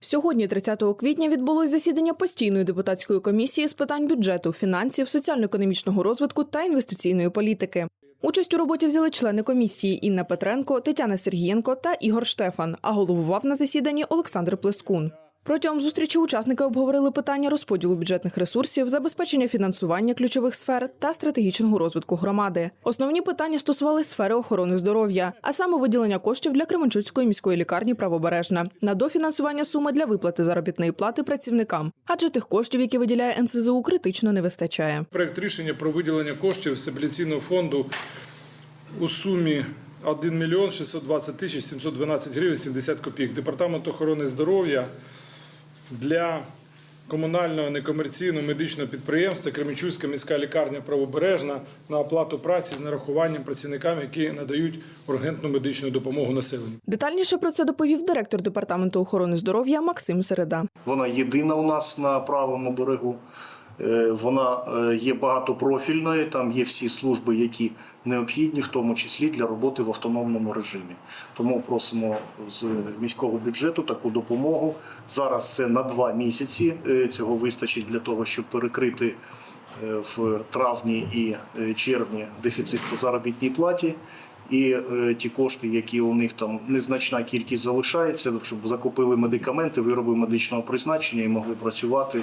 Сьогодні, 30 квітня, відбулось засідання постійної депутатської комісії з питань бюджету, фінансів, соціально-економічного розвитку та інвестиційної політики. Участь у роботі взяли члени комісії Інна Петренко, Тетяна Сергієнко та Ігор Штефан. А головував на засіданні Олександр Плескун. Протягом зустрічі учасники обговорили питання розподілу бюджетних ресурсів, забезпечення фінансування ключових сфер та стратегічного розвитку громади. Основні питання стосували сфери охорони здоров'я, а саме виділення коштів для Кременчуцької міської лікарні Правобережна на дофінансування суми для виплати заробітної плати працівникам, адже тих коштів, які виділяє НСЗУ, критично не вистачає. Проект рішення про виділення коштів стабіляційного фонду у сумі 1 мільйон 620 тисяч 712 гривень 70 копійок. Департамент охорони здоров'я для комунального некомерційного медичного підприємства Кременчуцька міська лікарня правобережна на оплату праці з нарахуванням працівникам, які надають ургентну медичну допомогу населенню. Детальніше про це доповів директор департаменту охорони здоров'я Максим Середа. Вона єдина у нас на правому берегу. Е, Вона е, є багатопрофільною, там є всі служби, які необхідні, в тому числі для роботи в автономному режимі. Тому просимо з міського бюджету таку допомогу. Зараз це на два місяці. Е, Цього вистачить для того, щоб перекрити в травні і червні дефіцит по заробітній платі. І ті кошти, які у них там незначна кількість залишається, щоб закупили медикаменти, вироби медичного призначення і могли працювати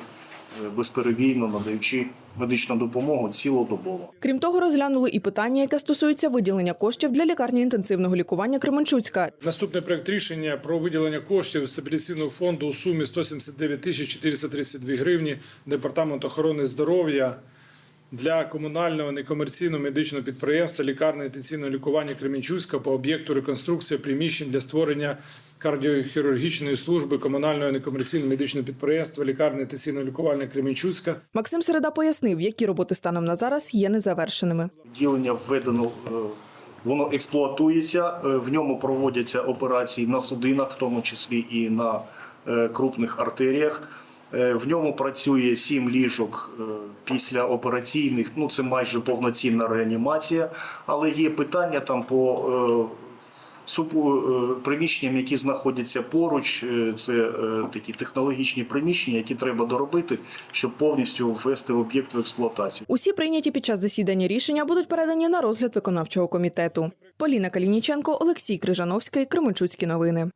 безперебійно, надаючи медичну допомогу цілодобово. Крім того, розглянули і питання, яке стосується виділення коштів для лікарні інтенсивного лікування Кременчуцька. Наступний проект рішення про виділення коштів стабілізаційного фонду у сумі 179 тисяч 432 гривні Департамент охорони здоров'я для комунального некомерційного медичного підприємства лікарня інтенсивного лікування Кременчуцька по об'єкту реконструкція приміщень для створення кардіохірургічної служби комунального некомерційного медичного підприємства лікарня інтенсивного лікування Кременчуцька Максим Середа пояснив, які роботи станом на зараз є незавершеними. Відділення введено, е, воно експлуатується, е, в ньому проводяться операції на судинах, в тому числі і на е, крупних артеріях. Е, В ньому працює сім ліжок е, після операційних. Ну це майже повноцінна реанімація, але є питання там по е, приміщенням, які знаходяться поруч. Це такі технологічні приміщення, які треба доробити, щоб повністю ввести об'єкт в експлуатацію. Усі прийняті під час засідання рішення будуть передані на розгляд виконавчого комітету. Поліна Калініченко, Олексій Крижановський, Кременчуцькі новини.